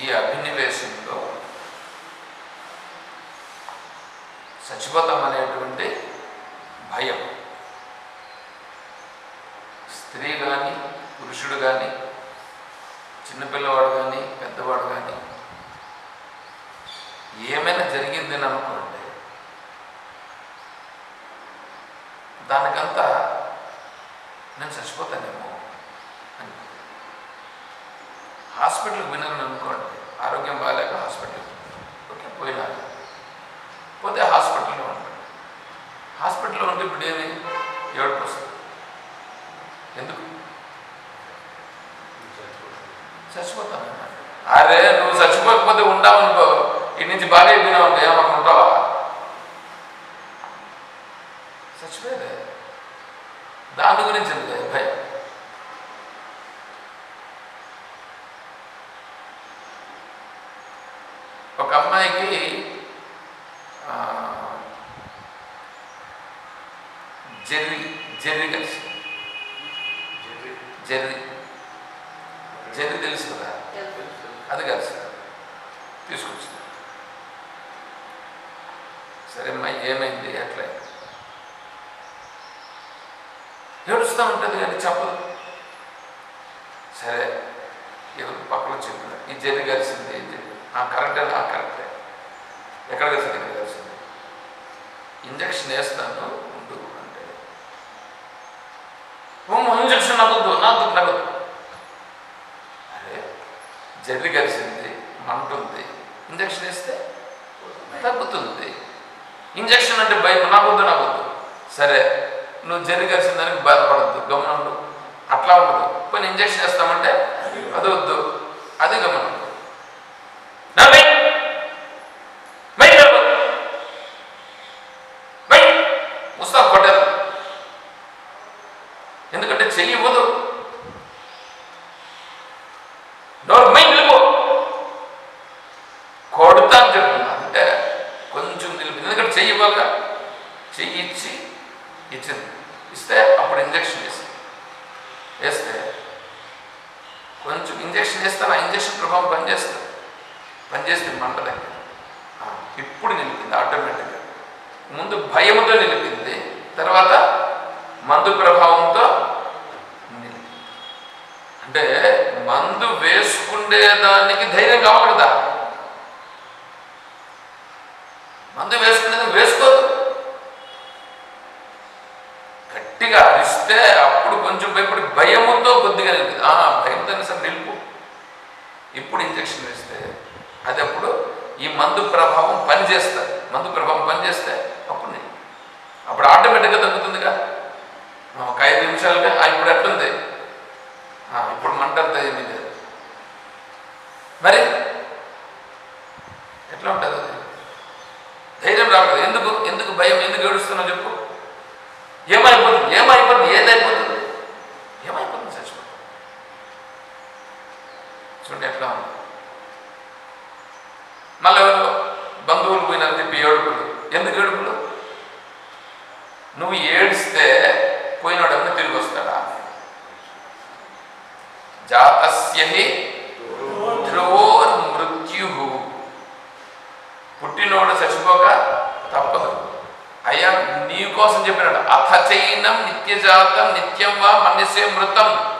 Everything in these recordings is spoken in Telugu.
ఈ అభినివేశంలో చచ్చిపోతాం అనేటువంటి భయం. స్త్రీ కానీ పురుషుడు కానీ చిన్నపిల్లవాడు కానీ పెద్దవాడు కానీ ఏమైనా జరిగిందని అనుకోండి దానికంతా నేను చచ్చిపోతానేమో అని. హాస్పిటల్కి పోయినారని అనుకోండి. ఆరోగ్యం బాగాలేక హాస్పిటల్ ఓకే పోయినా పోతే హాస్పిటల్లో ఉంటాడు హాస్పిటల్లో ఉంటే ఇప్పుడు ఏమి? ఏడుపు వస్తుంది ఎందుకు? చచ్చిపోతాను అరే నువ్వు చచ్చిపోకపోతే ఉంటావు అనుకో ఇటు నుంచి బాగా అయిపోయినావు అంటే ఏమన్నా ఉంటావా? చచ్చిపోయేదే. దాని గురించి ఎందుకు భయం ఒక అమ్మాయికి ఆ, జెర్రీ జెర్రీ కలిసి జర్నీ జర్నీ తెలుసు కదా? అది కలిసి తీసుకొచ్చింది సరే అమ్మాయి ఏమైంది? అట్లా. ఏడుస్తూ ఉంటుంది కానీ చెప్పదు. సరే ఎవరు పక్కన చెప్పిన ఈ జర్నీ కలిసింది ఈ ఆ కరెక్టే ఆ కరెక్టే ఎక్కడ కలిసింది? ఇక్కడ కలిసింది. ఇంజక్షన్ వేస్తాను ఉండు అంటే "ఓ, ఇంజక్షన్ నవ్వద్దు నాకు నవ్వద్దు అరే జర్రి కలిసింది మంటుంది. ఇంజక్షన్ ఇస్తే తగ్గుతుంది. ఇంజక్షన్ అంటే భయం నవ్వద్దు నవ్వద్దు సరే నువ్వు జర్రి కలిసిన దానికి బాధపడద్దు గమనండు అట్లా ఉండదు. కొన్ని ఇంజక్షన్ వేస్తామంటే అది వద్దు. అది గమనం నవ్వే బయట నవ్వు. బయట. ముస్తాబ్ కొట్టారు ఎందుకంటే చెయ్యి ఇవ్వదు నోరు మై నిలుపు కొడతా అని చెప్తున్నా అంటే కొంచెం ఎందుకంటే చెయ్యి ఇవ్వాలిగా. చెయ్యి ఇచ్చి ఇచ్చింది. ఇస్తే అప్పుడు ఇంజక్షన్ వేసింది వేస్తే కొంచెం ఇంజక్షన్ వేస్తే ఆ ఇంజక్షన్ ప్రభావం పనిచేస్తుంది. పనిచేస్తే మంట దగ్గర. ఇప్పుడు నిలిపింది ఆటోమేటిక్గా. ముందు భయంతో నిలిపింది తర్వాత మందు ప్రభావంతో నిలిపింది. అంటే మందు వేసుకునేదానికి ధైర్యం కావాలి కదా. మందు వేసుకునేది వేసుకోదు. గట్టిగా అరిస్తే అప్పుడు కొంచెం భయపడి భయముతో కొద్దిగా నిలిపి ఆ భయంతో సార్ నిలుపు. ఇప్పుడు ఇంజక్షన్ వేస్తే అది అప్పుడు ఈ మందు ప్రభావం పనిచేస్తుంది. మందు ప్రభావం పనిచేస్తే అప్పుడు అప్పుడు ఆటోమేటిక్గా తగ్గుతుంది కదా ఒక ఐదు నిమిషాలుగా ఆ, ఇప్పుడు ఎట్లుంది ఆ, ఇప్పుడు మంట అంతా ఏమీ లేదు మరి ఎట్లా ఉంటుంది అది ధైర్యం రావట్లేదు ఎందుకు ఎందుకు భయం ఎందుకు ఏడుస్తున్నావు చెప్పు ఏమైపోతుంది ఏమైపోతుంది ఏదైపోతుంది ఏమైపోతుంది చచ్చిపోతుంది చూడండి ఎట్లా ఉంది మళ్ళీ ఎవరు బంధువులు పోయినారని చెప్పి ఏడుపులు ఎందుకు ఏడుపులు నువ్వు ఏడిస్తే పోయినాడని తిరిగి వస్తాడా జాతస్యహి ధ్రువోర్ మృత్యు. పుట్టినోడు చచ్చిపోక తప్పదు. అయ్యా నీకోసం చెప్పినాడు. అథ చైనం నిత్యజాతం నిత్యం వా మన్యసే మృతం.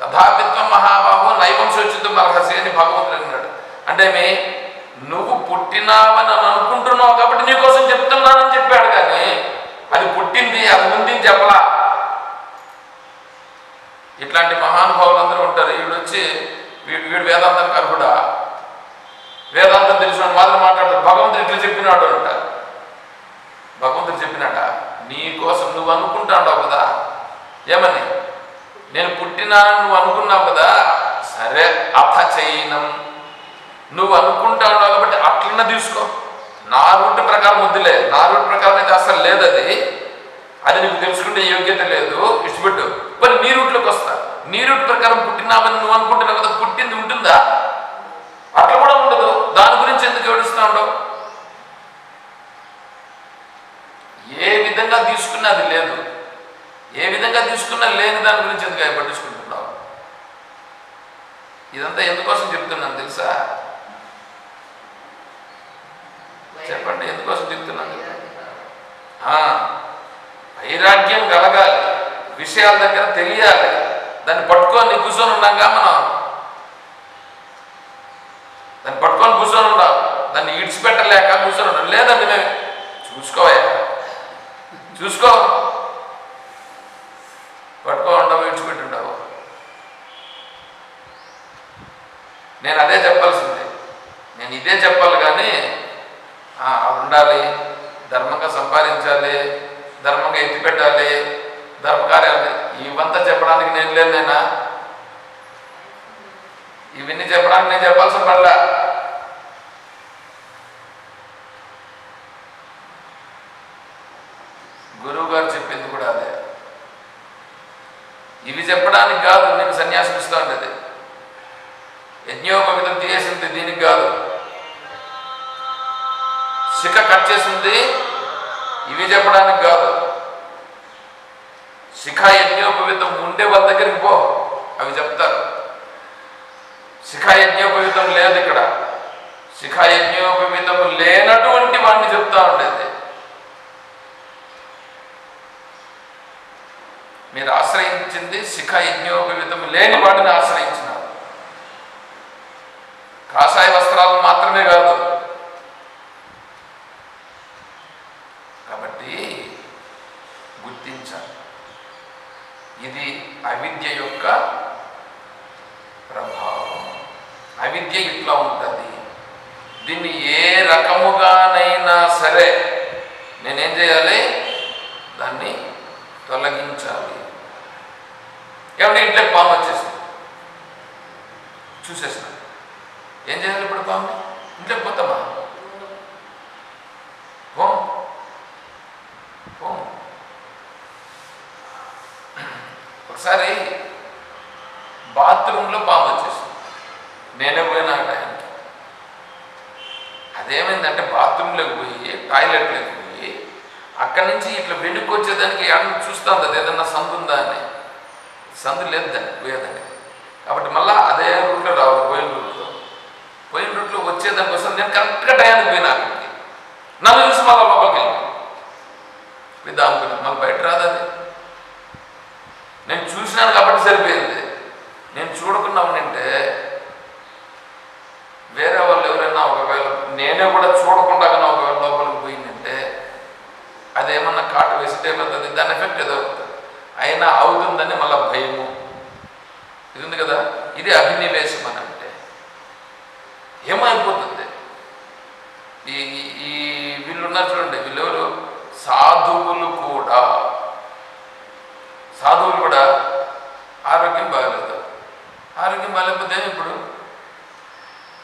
తథాపిత్వం మహాబాహు నైవంశోచితం అర్హసి అని భగవంతుడు అన్నాడు. అంటే మీ నువ్వు పుట్టినావని అనుకుంటున్నావు కాబట్టి నీకోసం చెప్తున్నానని చెప్పాడు కానీ అది పుట్టింది అది ఉంది చెప్పలా. ఇట్లాంటి మహానుభావులు అందరూ ఉంటారు. వీడు వచ్చి వీడు వీడు వేదాంతానికి అర్హుడా? వేదాంతం తెలిసిన మాత్రం మాట్లాడతారు భగవంతుడు ఇట్లా చెప్పినాడు అంటారు భగవంతుడు చెప్పినాట నీ కోసం నువ్వు అనుకుంటాడావు కదా. ఏమని? నేను పుట్టినాను నువ్వు అనుకున్నావు కదా? సరే అథ చైనం నువ్వు అనుకుంటా ఉన్నావు కాబట్టి అట్లనే తీసుకో. నా రూట్ ప్రకారం వద్దులే. నా రూట్ ప్రకారం అయితే అసలు లేదు అది. అది నీకు తెలుసుకుంటే యోగ్యత లేదు. ఇష్టపెట్టు మరి నీ రూట్లోకి వస్తా. నీ రూట్ ప్రకారం పుట్టినామని నువ్వు అనుకుంటున్నావు కదా పుట్టింది ఉంటుందా? అట్లా కూడా ఉండదు. దాని గురించి ఎందుకు ఏడుస్తా ఉండవు ఏ విధంగా తీసుకున్నా అది లేదు. ఏ విధంగా తీసుకున్నా లేని దాని గురించి ఎందుకు పట్టించుకుంటున్నావు ఇదంతా ఎందుకోసం చెప్తున్నాను తెలుసా? చెప్పండి ఎందుకోసం చెప్తున్నాను వైరాగ్యం కలగాలి. విషయాల దగ్గర తెలియాలి. దాన్ని పట్టుకొని కూర్చొని ఉన్నాగా మనం. దాన్ని పట్టుకొని కూర్చొని ఉన్నాం దాన్ని ఇడిచిపెట్టలేక కూర్చొని ఉండాలి. లేదండి మేము. చూసుకోవయ్యా చూసుకో పట్టుకో ఉండవు ఇడిచిపెట్టి ఉండవు. నేను అదే చెప్పాల్సింది. నేను ఇదే చెప్పాలి ఉండాలి ధర్మంగా సంపాదించాలి ధర్మంగా ఎత్తి పెట్టాలి ధర్మకార్యాలు ఇవంతా చెప్పడానికి నేను లేదు నేనా? ఇవన్నీ చెప్పడానికి నేను చెప్పాల్సిన పడలా గురువు గారు చెప్పింది కూడా అదే. ఇవి చెప్పడానికి కాదు నేను సన్యాసం ఇస్తూ ఉండేది. యజ్ఞోపవితం తీసేసింది దీనికి కాదు. శిఖ కట్ చేసింది. ఇవి చెప్పడానికి కాదు. శిఖ యజ్ఞోపవితం ఉండే వాళ్ళ దగ్గరికి పో. అవి చెప్తారు. శిఖ యజ్ఞోపవితం లేదు ఇక్కడ. శిఖ యజ్ఞోపవితం లేనటువంటి వాడిని చెప్తా ఉండేది. మీరు ఆశ్రయించింది శిఖ యజ్ఞోపవితం లేని వాడిని ఆశ్రయించినారు. కాషాయ వస్త్రాలు మాత్రమే కాదు కాబట్టి గుర్తించాలి ఇది అవిద్య యొక్క ప్రభావం. అవిద్య ఇట్లా ఉంటుంది? దీన్ని ఏ రకముగానైనా సరే నేనేం చేయాలి? దాన్ని తొలగించాలి. ఏమంటే ఇంట్లో పాము వచ్చేసింది. చూసేసిన ఏం చేయాలి ఇప్పుడు పాము? ఇంట్లోకి పోతామా పో పో ఒకసారి బాత్రూంలో పాము వచ్చేసింది నేనే పోయినా ఆ టైంకి అదేమైందంటే బాత్రూంలోకి పోయి టాయిలెట్లోకి పోయి అక్కడి నుంచి ఇట్లా వెనుక్కి వచ్చేదానికి ఏడన్నా చూస్తా ఉంది ఏదన్నా సందు ఉందా అని సందు లేదు దాన్ని పోయేదాన్ని కాబట్టి మళ్ళా అదే రూట్లో రావాలి పోయిన రూట్లో. పోయిన రూట్లో వచ్చేదానికోసం నేను కరెక్ట్గా టయానికి పోయినా అక్కడికి నన్ను చూసి మళ్ళీ లోపలికి వెళ్ళాను. విద్య అనుకుని మళ్ళీ బయట రాదు అది? నేను చూసినాను కాబట్టి సరిపోయింది. నేను చూడకుండా ఉండింటే వేరే వాళ్ళు ఎవరైనా ఒకవేళ నేనే కూడా చూడకుండా ఒకవేళ లోపలికి పోయిందంటే అదేమన్నా కాటు వేసి ఏమవుతుంది దాని ఎఫెక్ట్ ఏదో పోతుందని మళ్ళీ భయము. ఇది ఉంది కదా? ఇది అభినవేశం అని అంటే ఏమైపోతుంది? ఈ ఈ- వీళ్ళున్నారు వీళ్ళు చూడండి వీళ్ళెవరు? సాధువులు కూడా. సాధువులు కూడా ఆరోగ్యం బాగలేదు. ఆరోగ్యం బాగాలేకపోతే ఇప్పుడు?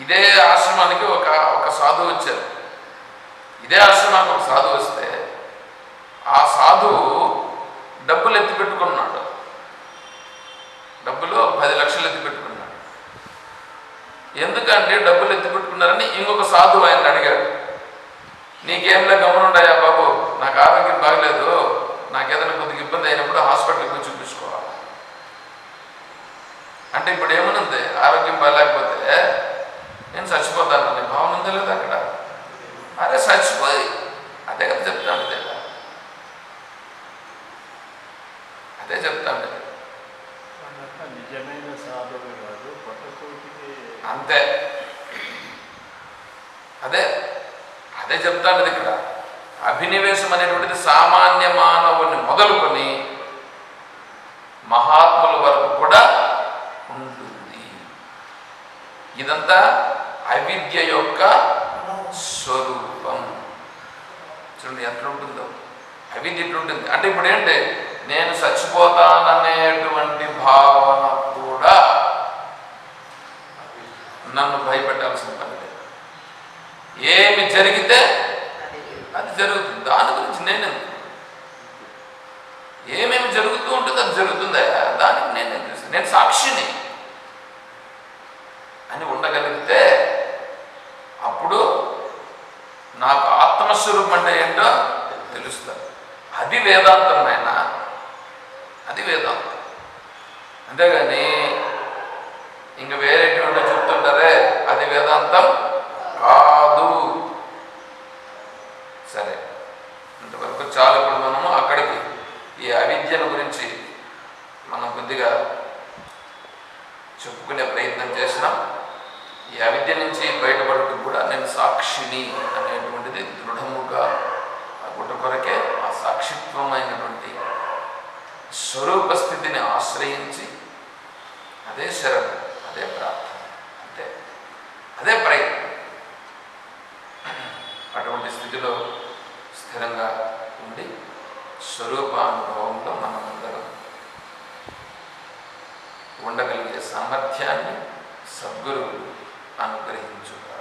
ఇదే ఆశ్రమానికి ఒక ఒక సాధువు వచ్చారు. ఇదే ఆశ్రమానికి ఒక సాధువు వస్తే ఆ సాధువు డబ్బులు ఎత్తి పెట్టుకున్నాడు డబ్బులు పది లక్షలు ఎత్తి పెట్టుకున్నాడు ఎందుకంటే డబ్బులు ఎత్తిపెట్టుకున్నారని ఇంకొక సాధువు ఆయన అడిగాడు. నీకేంలే గమనుండాయా బాబు? నాకు ఆరోగ్యం బాగలేదు. నాకు ఏదైనా కొద్దిగా ఇబ్బంది అయినప్పుడు హాస్పిటల్కి పోయి చూపించుకోవాలి. అంటే ఇప్పుడు ఏమనుంది? ఆరోగ్యం బాగాలేకపోతే నేను చచ్చిపోతాను అనే భావన ఉందా లేదా అక్కడ అరే చచ్చిపోయి అదే కదా చెప్తాను అదే అదే చెప్తాను నేను. అన్నట్టు నిజమైన సాధువు కాదు పొట్టకోటికి అంతే. అదే అదే చెప్తాను ఇక్కడ. అభినివేశం అనేటువంటిది సామాన్య మానవుని మొదలుకొని మహాత్ముల వరకు కూడా ఉంటుంది. ఇదంతా అవిద్య యొక్క స్వరూపం. చూడండి ఎట్లుంటుందో అవిద్య ఎట్లుంటుంది? అంటే ఇప్పుడు ఏంటి? నేను చచ్చిపోతాననేటువంటి భావన కూడా నన్ను భయపెట్టాల్సిన పని లేదు. ఏమి జరిగితే అది జరుగుతుంది. దాని గురించి నేను ఏమేమి జరుగుతూ ఉంటుంది అది జరుగుతుందా? దానికి నేను తెలుసు నేను సాక్షిని అని ఉండగలిగితే అప్పుడు నాకు ఆత్మస్వరూపం అంటే ఏంటో తెలుస్తుంది. అది వేదాంతం నాయన అది వేదాంతం. అంతేగాని అర్థం కాదు. సరే ఇంతవరకు చాలు ఇప్పుడు మనము అక్కడికి. ఈ అవిద్యను గురించి మనం కొద్దిగా చెప్పుకునే ప్రయత్నం చేసినాం. ఈ అవిద్య నుంచి బయటపడటం కూడా నేను సాక్షిని అనేటువంటిది దృఢముగా గుట్ట కొరకే ఆ సాక్షిత్వమైనటువంటి స్వరూప స్థితిని ఆశ్రయించి అదే శరణం అదే ప్రార్థన అదే ప్రయత్నం అటువంటి స్థితిలో స్థిరంగా ఉండి స్వరూపానుభవంలో మనమందరం ఉండగలిగే సామర్థ్యాన్ని సద్గురువులు అనుగ్రహించుతారు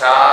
した